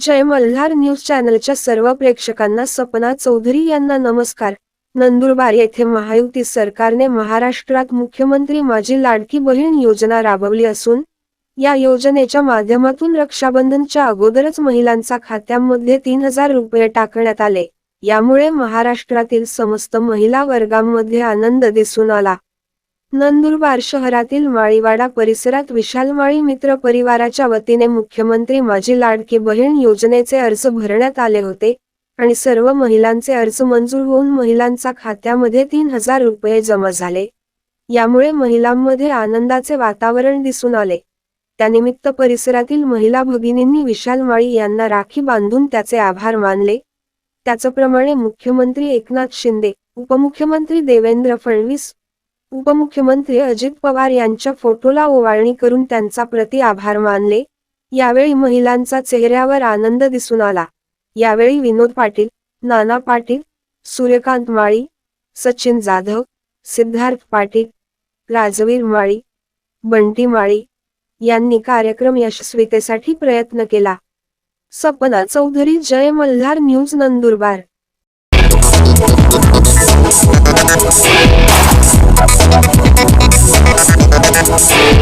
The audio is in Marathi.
जय मल्हार न्यूज चॅनलच्या सर्व प्रेक्षकांना सपना चौधरी यांना नमस्कार. नंदुरबार येथे महायुती सरकारने महाराष्ट्रात मुख्यमंत्री माझी लाडकी बहीण योजना राबवली असून या योजनेच्या माध्यमातून रक्षाबंधनच्या अगोदरच महिलांचा खात्यामध्ये तीन हजार रुपये टाकण्यात आले. यामुळे महाराष्ट्रातील समस्त महिला वर्गांमध्ये आनंद दिसून आला. नंदुरबार शहरातील माळीवाडा परिसरात विशाल माळी मित्र परिवाराच्या वतीने मुख्यमंत्री माझी लाडकी बहीण योजनेचे अर्ज भरण्यात आले होते आणि सर्व महिलांचे अर्ज मंजूर होऊन महिलांच्या खात्यामध्ये तीन हजार रुपये जमा झाले. यामुळे महिलांमध्ये आनंदाचे वातावरण दिसून आले. त्यानिमित्त परिसरातील महिला भगिनींनी विशाल माळी यांना राखी बांधून त्याचे आभार मानले. त्याचप्रमाणे मुख्यमंत्री एकनाथ शिंदे उपमुख्यमंत्री देवेंद्र फडणवीस उपमुख्यमंत्री अजित पवार यांच्या फोटोला ओवाळणी करून त्यांचा प्रति आभार मानले. यावेळी महिलांचा चेहऱ्यावर आनंद दिसून आला. यावेळी विनोद पाटील नाना पाटील सूर्यकांत माळी सचिन जाधव सिद्धार्थ पाटील राजवीर माळी बंटी माळी यांनी कार्यक्रम यशस्वीतेसाठी प्रयत्न केला. सपना चौधरी जय मल्हार न्यूज नंदुरबार. Yes.